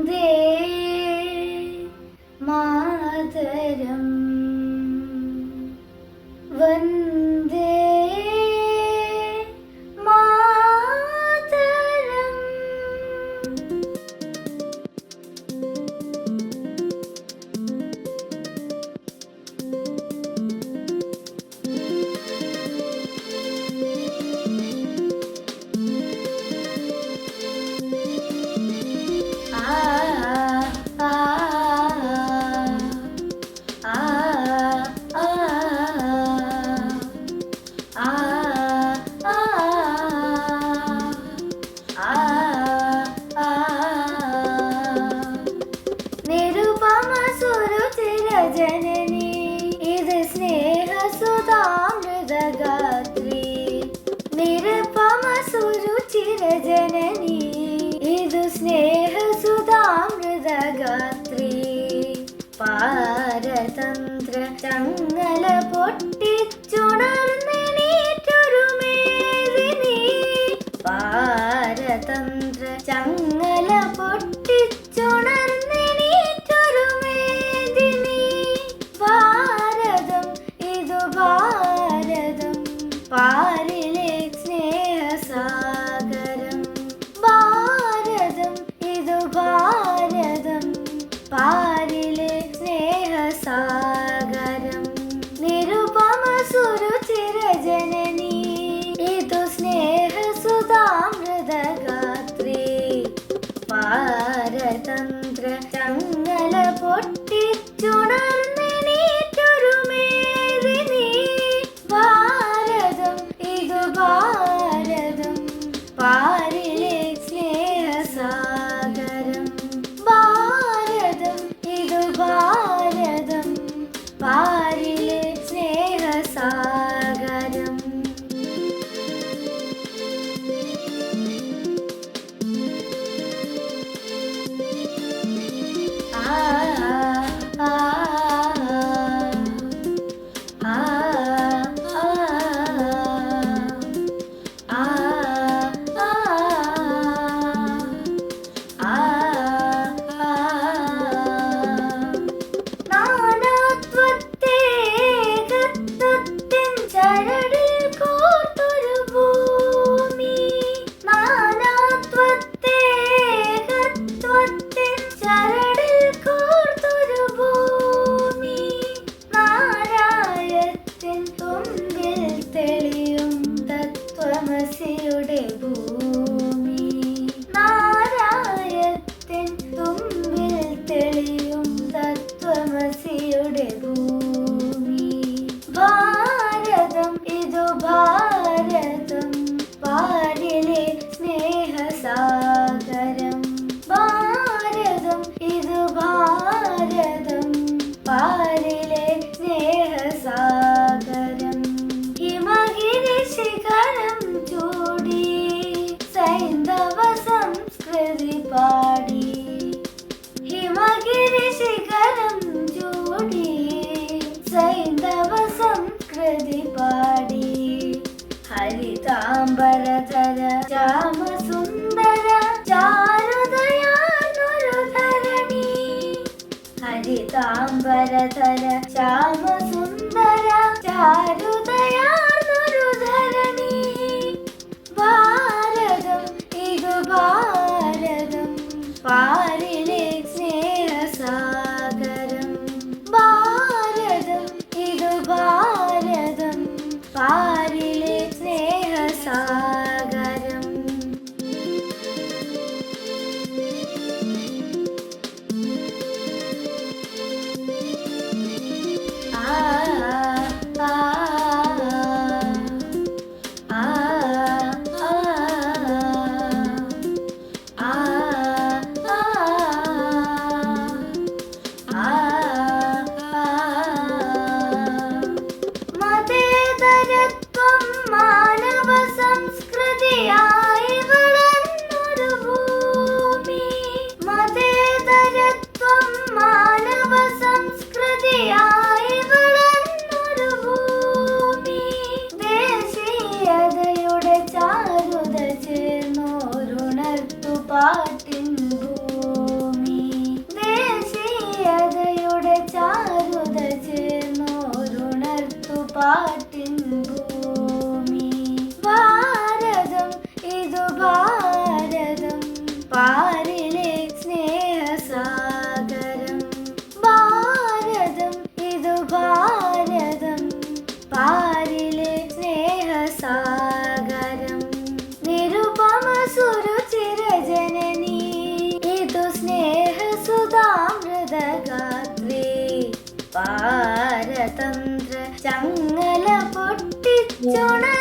Vande. Mataram 嗯 Bye. സാമ്പരതര Hari ചാരുതയാനൊരുധരണി ഹരിതാംബരതര Sundara Charu subscribe. Don't I?